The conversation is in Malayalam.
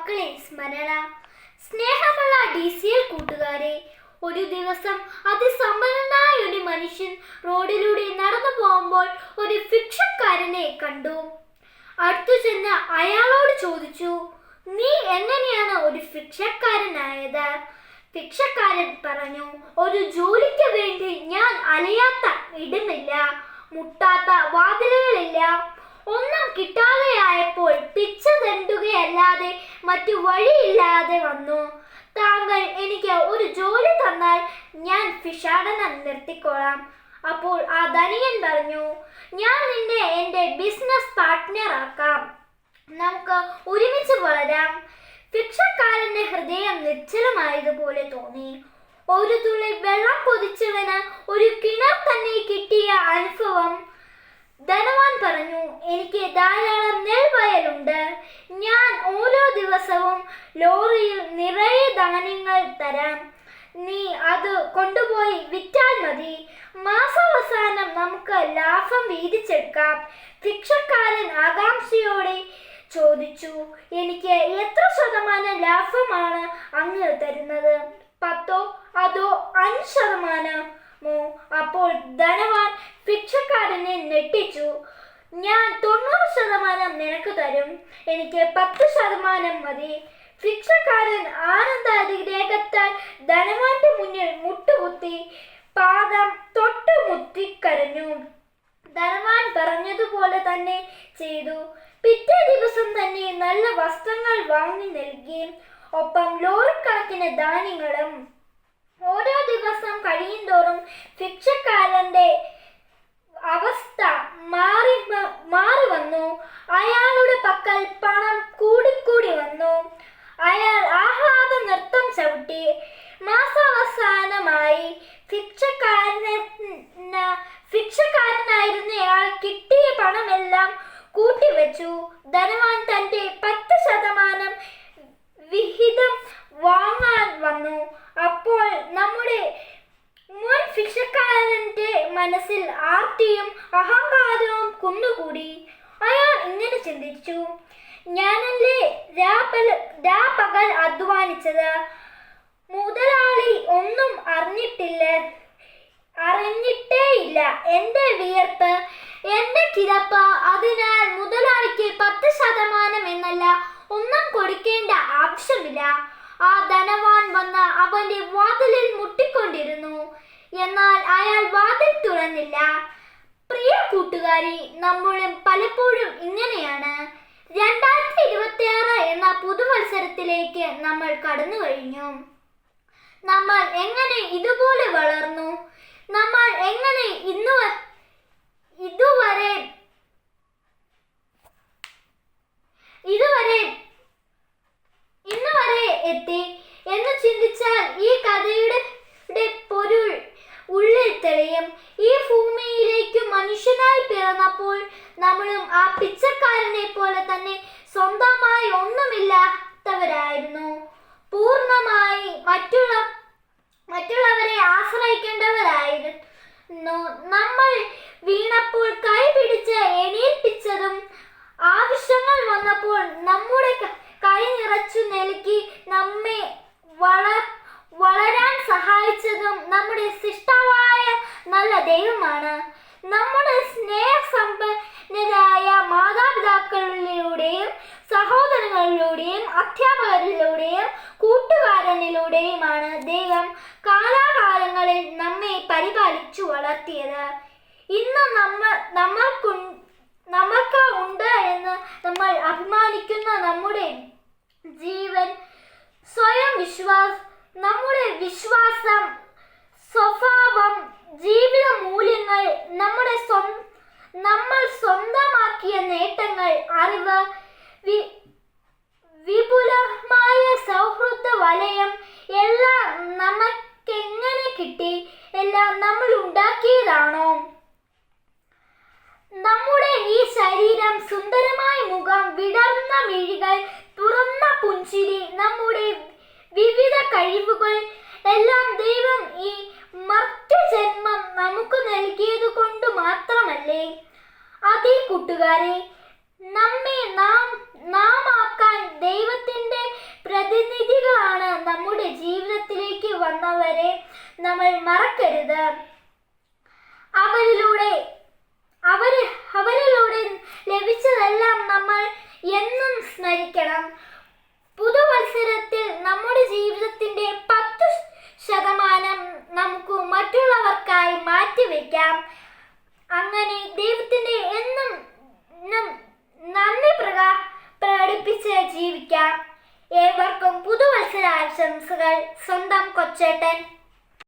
മക്കളെ സ്മരണ. സ്നേഹമുള്ള ഡി സി എൽ കൂട്ടുകാരെ ഒരു ദിവസം അതിസമ്പന്നനായ ഒരു മനുഷ്യൻ റോഡിലൂടെ നടന്നു പോകുമ്പോൾ ഒരു ഫിക്ഷക്കാരനെ കണ്ടു. അടുത്തു ചെന്ന് അയാളോട് ചോദിച്ചു നീ എങ്ങനെയാണ് ഒരു ഫിക്ഷക്കാരനായത്? ഫിക്ഷക്കാരൻ പറഞ്ഞു ഒരു ജോലിക്ക് വേണ്ടി ഞാൻ അലയാത്ത ഇടമില്ല. മുട്ടാത്ത വാതിലുകളില്ല. ഒന്നും കിട്ടാതെയായപ്പോൾ പിച്ച തെണ്ടുകയല്ലാതെ മറ്റു വഴിയില്ലാതെ വന്നു. താങ്കൾ എനിക്ക് ഒരു ജോലി തന്നാൽ ഞാൻ ഫിഷാടനം നിർത്തിക്കോളാം. അപ്പോൾ ആ ധനികൻ പറഞ്ഞു ഞാൻ നിന്നെ എന്റെ ബിസിനസ് പാർട്ട്ണർ ആക്കാം. നമുക്ക് ഒരുമിച്ച് വളരാം. ഭിക്ഷക്കാരന്റെ ഹൃദയം നിശ്ചലമായതുപോലെ തോന്നി. ഒരു തുള്ളി വെള്ളം കൊതിച്ചവന് ഒരു കിണർ തന്നെ കിട്ടിയ അനുഭവം ധനവാൻ പറഞ്ഞു എനിക്ക് ധാരാളം നെൽവയലുണ്ട്. ഞാൻ ഓരോ ദിവസവും ലോറിയിൽ നിറയെ ധാന്യങ്ങൾ തരാം. നീ അത് കൊണ്ടുപോയി വിറ്റാൽ മതി. മാസാവസാനം നമുക്ക് ലാഭം വീതിച്ചെടുക്കാം. ഭിക്ഷക്കാരൻ ആകാംക്ഷയോടെ ചോദിച്ചു എനിക്ക് എത്ര ശതമാനം ലാഭമാണ് അങ്ങ് തരുന്നത്? പത്തോ അതോ അഞ്ച് ശതമാനമോ? അപ്പോൾ ധനവാൻ ഞാൻ തൊണ്ണൂറ് ശതമാനം നിനക്ക് തരും. എനിക്ക് പത്ത് ശതമാനം മതി. ഭിക്ഷക്കാരൻ ആനന്ദ രേഖത്താൽ ധനവാന്റെ മുന്നിൽ മുട്ടുകുത്തി പാദം തൊട്ട് മുത്തിക്കരഞ്ഞു ധനവാൻ പറഞ്ഞതുപോലെ തന്നെ ചെയ്തു. പിറ്റേ ദിവസം തന്നെ നല്ല വസ്ത്രങ്ങൾ വാങ്ങി നൽകി. ഒപ്പം ലോറിക്കണക്കിന് ധാന്യങ്ങളും. ഓരോ ദിവസം കഴിയുന്തോറും ഭിക്ഷക്കാരന്റെ അവസ്ഥ അയാൾ ഇങ്ങനെ ചിന്തിച്ചു. ഞാനല്ലേ രാപകൽ അധ്വാനിച്ചത്? മുതലാളി ഒന്നും അറിഞ്ഞിട്ടില്ല അറിഞ്ഞിട്ടേ ഇല്ല എന്റെ വിയർപ്പ് എന്റെ കിടപ്പ് അതിനാൽ മുതലാളിക്ക് പത്ത് ശതമാനം എന്നല്ല ഒന്നും കൊടുക്കേണ്ട ആവശ്യമില്ല. ആ ധനവാൻ വന്ന് അവന്റെ വാതിലിൽ മുട്ടിക്കൊണ്ടിരുന്നു. എന്നാൽ അയാൾ വാതിൽ തുറന്നില്ല. പ്രിയ കൂട്ടുകാരി നമ്മളും പലപ്പോഴും ഇങ്ങനെയാണ്. രണ്ടായിരത്തി ഇരുപത്തി ആറ് എന്ന പുതുവത്സരത്തിലേക്ക് നമ്മൾ കടന്നു കഴിഞ്ഞു. നമ്മൾ എങ്ങനെ ഇതുപോലെ വളർന്നു? നമ്മൾ എങ്ങനെ ഇന്നു നമ്മളും ആ പിച്ചക്കാരനെ പോലെ തന്നെ സ്വന്തമായി ഒന്നുമില്ലാത്തവരായിരുന്നു. പൂർണമായി മറ്റുള്ള മറ്റുള്ളവരെ ആശ്രയിക്കേണ്ടവരായിരുന്നു. നമ്മൾ വീണപ്പോൾ കൈ പിടിച്ച് എണീൽപ്പിച്ചതും ആവശ്യങ്ങൾ വന്നപ്പോൾ നമ്മുടെ ക- നിറച്ചു നൽകി നമ്മെ വള വളരാൻ സഹായിച്ചതും നമ്മുടെ സൃഷ്ടാവായ നല്ല ദൈവമാണ്. നമ്മുടെ സ്നേഹസമ്പന്നരായ മാതാപിതാക്കളിലൂടെയും സഹോദരങ്ങളിലൂടെയും അധ്യാപകരിലൂടെയും കൂട്ടുകാരനിലൂടെയുമാണ് ദൈവം കാലാകാലങ്ങളിൽ നമ്മെ പരിപാലിച്ചു വളർത്തിയത്. ഇന്ന് നമ്മൾ നമ്മൾക്കു നമ്മൾക്ക് അറിവ്. വിപുലമായ സൗഹൃദ വലയം. എല്ലാം നമുക്കെങ്ങനെ കിട്ടി? എല്ലാം നമ്മൾ ഉണ്ടാക്കിയതാണോ? നമ്മുടെ ഈ ശരീരം സുന്ദരമായ മുഖം വിടർന്ന മിഴികൾ തുറന്ന പുഞ്ചിരി നമ്മുടെ വിവിധ കഴിവുകൾ എല്ലാം ദൈവം ഈ മർത്യജന്മം നമുക്ക് നൽകിയത് കൊണ്ട് മാത്രമല്ലേ? അതേ കൂട്ടുകാരെ നമ്മെ നാം നാം ആക്കാൻ ദൈവത്തിന്റെ പ്രതിനിധികളാണ് നമ്മുടെ ജീവിതത്തിലേക്ക് വന്നവരെ നമ്മൾ മറക്കരുത്. അവരിലൂടെ അവർ അവരിലൂടെ ലഭിച്ചതെല്ലാം നമ്മൾ എന്നും സ്മരിക്കണം. പുതുവത്സരത്തിൽ നമ്മുടെ ജീവിതത്തിന്റെ പത്തു ശതമാനം നമുക്ക് മറ്റുള്ളവർക്കായി മാറ്റിവെക്കാം. അങ്ങനെ ദൈവത്തിന്റെ ജീവിക്കാം ഏവർക്കും പുതുവത്സരാശംസകൾ. സ്വന്തം കൊച്ചേട്ടൻ.